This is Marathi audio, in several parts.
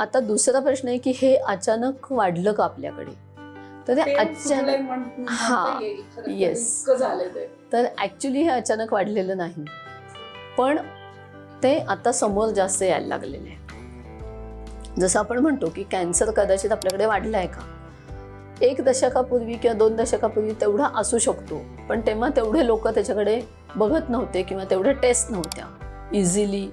आता दुसरा प्रश्न आहे की हे अचानक वाढलं का आपल्याकडे? तर ते अचानक हा. खरं तर ॲक्च्युली हे अचानक वाढलेलं नाही. पण ते आता समोर जास्त यायला लागलेले आहे. जसं आपण म्हणतो की कॅन्सर कदाचित आपल्याकडे वाढला आहे का? एक दशकापूर्वी किंवा दोन दशकापूर्वी तेवढा असू शकतो. पण तेव्हा तेवढे लोक त्याच्याकडे बघत नव्हते किंवा तेवढे टेस्ट नव्हत्या. इझिली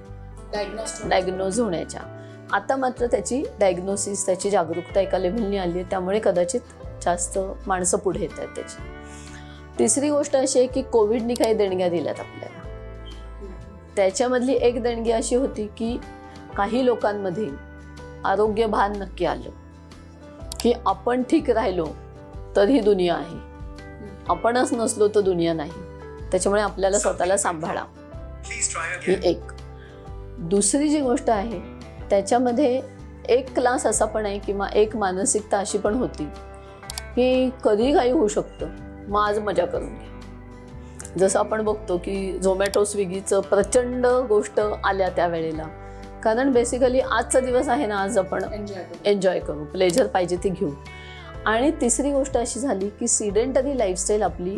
डायग्नोज होण्याच्या. आता मात्र त्याची डायग्नोसिस त्याची जागरूकता एका लेव्हलनी आली आहे त्यामुळे कदाचित जास्त माणसं पुढे येत आहेत त्याची. तिसरी गोष्ट अशी आहे की कोविडनी काही देणग्या दिल्यात आपल्याला. त्याच्यामधली एक देणगी अशी होती की काही लोकांमध्ये आरोग्य भान नक्की आलं. की आपण ठीक राहिलो तर ही दुनिया आहे. आपणच नसलो तर दुनिया नाही. त्याच्यामुळे आपल्याला स्वतःला सांभाळा. ही एक. दुसरी जी गोष्ट आहे त्याच्यामध्ये एक क्लास असा पण आहे किंवा एक मानसिकता अशी पण होती की कधी काही होऊ शकतं. मग आज मजा करून घ्या जसं आपण बघतो की झोमॅटो स्विगीचं प्रचंड गोष्ट आल्या त्यावेळेला. कारण बेसिकली आजचा दिवस आहे ना आज आपण एन्जॉय करू. प्लेजर पाहिजे ती घेऊ. आणि तिसरी गोष्ट अशी झाली की सिडेंटरी लाईफस्टाईल आपली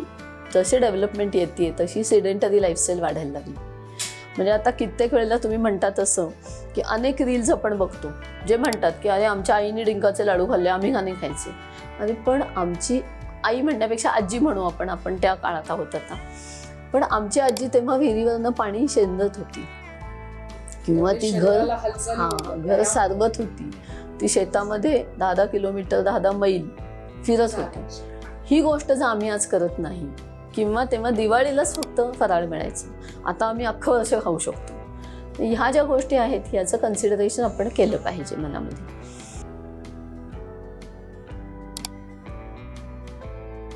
जशी डेव्हलपमेंट येते तशी सिडेंटरी लाईफस्टाईल वाढायला लागली. म्हणजे आता कित्येक वेळेला तुम्ही म्हणतात असं की अनेक रील्स आपण बघतो जे म्हणतात की अरे आमच्या आईने डिंकाचे लाडू खाल्ले आम्ही नाही खायचे? आणि पण आमची आई म्हणण्यापेक्षा आजी म्हणू आपण आपण त्या काळात आहोत आता. पण आमची आजी तेव्हा विहिरीवरनं पाणी शेंदत होती. किंवा ती घर हा. घर सारवत होती. ती शेतामध्ये दहा दहा किलोमीटर दहा दहा मैल फिरत होती. ही गोष्ट जर आम्ही आज करत नाही किंवा तेव्हा दिवाळीलाच फक्त फराळ मिळायचं. आता आम्ही अख्खं वर्ष खाऊ शकतो. ह्या ज्या गोष्टी आहेत ह्याचं कन्सिडरेशन आपण केलं पाहिजे मनामध्ये.